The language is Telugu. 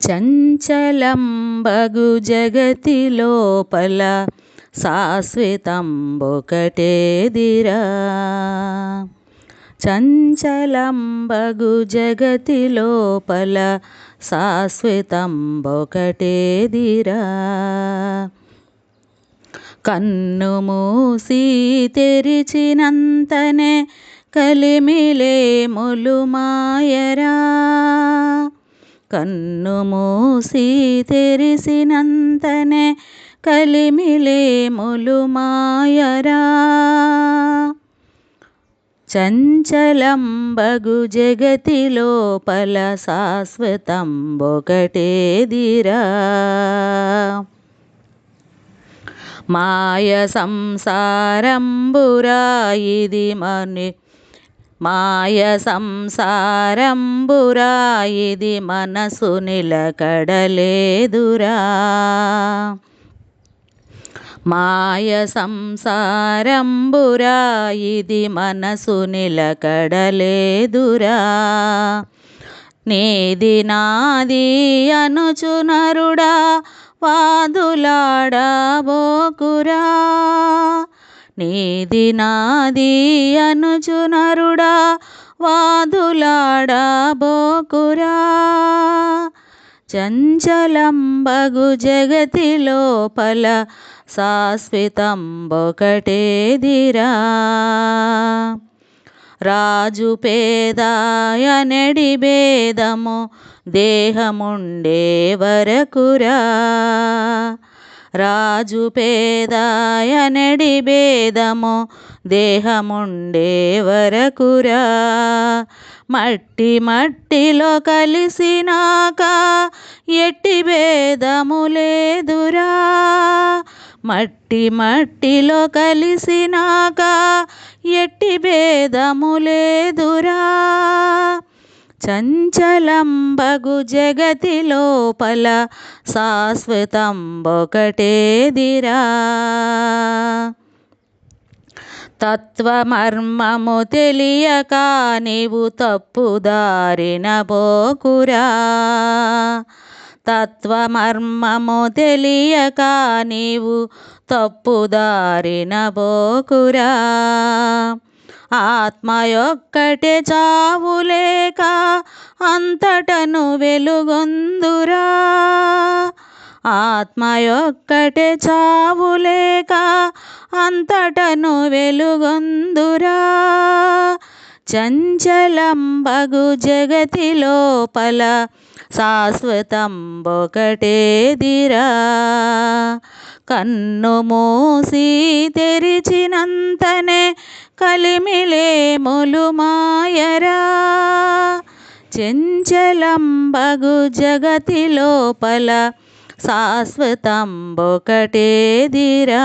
చంచలంబగు జగతి లోపల శాశ్వతంబొకటేదిరా. చంచలంబగు జగతి లోపల శాశ్వతంబొకటేదిరా. కన్ను మూసి తెరిచినంతనే కలిమిలే ములుమాయరా. కన్ను మూసి తెరిసినంతనే కలిమిలేములు మాయరా చంచలంబగు జగతి లోపల శాశ్వతంబొకటేదిరా. మాయ సంసారంబురా ఇది మని మాయ సంసారంబురా ఇది మనసు నిలకడలేదురా. మాయ సంసారంబురా ఇది మనసు నిలకడలేదురా. నీది నాది అనుచునరుడా వాదులాడబోకురా నీది నాది అనుచునరుడా వాదులాడబోకురా చంచలంబగు జగతి లోపల శాశ్వతంబొకటేదిరా. రాజు పేదాయనడి భేదము దేహముండే వరకురా. రాజు పేదాయనడి భేదము దేహముండే వరకురా. మట్టి మట్టిలో కలిసినాక ఎట్టి భేదము లేదురా. మట్టి మట్టిలో కలిసినాక ఎట్టి భేదము లేదురా. చంచలంబగు జగతి లోపల శాశ్వతంబొకటేదిరా. తత్వమర్మము తెలియక నీవు తప్పుదారిన బోకురా. తత్వమర్మము తెలియక నీవు తప్పుదారిన బోకురా. ఆత్మయొక్కటే చావులేక అంతటను వెలుగొందురా. ఆత్మయొక్కటే చావులేక అంతటను వెలుగొందురా. చంచలంబగు జగతి లోపల శాశ్వతంబొకటేదిరా. కన్ను మూసి తెరిచినంతనే కలిమిలే మొలుమాయరా చెంచలంబగు జగతి లోపల శాశ్వతంబొకటేదిరా.